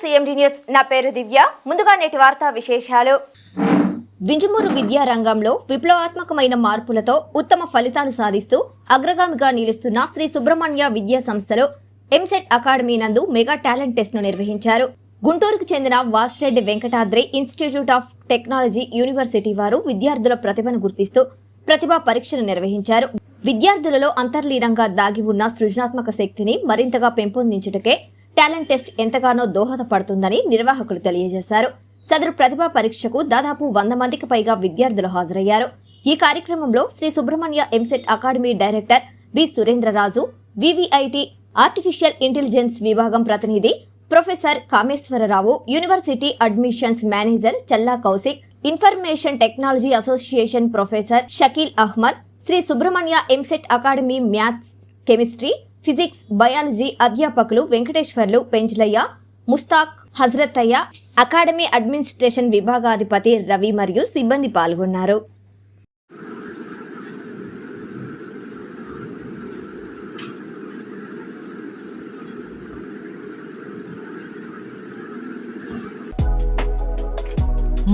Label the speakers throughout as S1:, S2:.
S1: CMD news నా పేరు దివ్య. ముందుగా నేటి వార్తా విశేషాలు. వింజమూరు విద్యా రంగంలో విప్లవాత్మకమైన మార్పులతో ఉత్తమ ఫలితాలు సాధిస్తూ అగ్రగామిగా నిలుస్తున్న శ్రీ సుబ్రహ్మణ్య విద్యా సంస్థలో ఎంసెట్ అకాడమీ నందు మెగా టాలెంట్ టెస్ట్ను నిర్వహించారు. గుంటూరుకు చెందిన Vasireddy Venkatadri institute of technology university వారు విద్యార్థుల ప్రతిభను గుర్తిస్తూ ప్రతిభా పరీక్షలు నిర్వహించారు. విద్యార్థులలో అంతర్లీనంగా దాగి ఉన్న సృజనాత్మక శక్తిని మరింతగా పెంపొందించుటకే టాలెంట్ టెస్ట్ ఎంతగానో దోహదపడుతుందని నిర్వాహకులు తెలియజేశారు. సదరు ప్రతిభా పరీక్షకు దాదాపు వంద మందికి పైగా విద్యార్థులు హాజరయ్యారు. ఈ కార్యక్రమంలో Shri Subrahmanya EAMCET academy director B Surendraraju VVIT artificial intelligence విభాగం ప్రతినిధి professor Kameswararao university admissions manager Challa Kaushik information technology association professor Shakeel Ahmed Shri Subrahmanya EAMCET academy maths chemistry physics biology అధ్యాపకులు Venkateswarlu పెంజ్లయ్య Mustaq Hazrattaiah academy administration విభాగాధిపతి రవి మరియు సిబ్బంది పాల్గొన్నారు.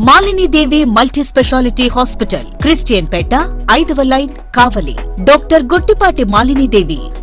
S2: Malinidevi multi speciality hospital Christianpet ఐదవ line Kavali. Doctor Guttipati Malinidevi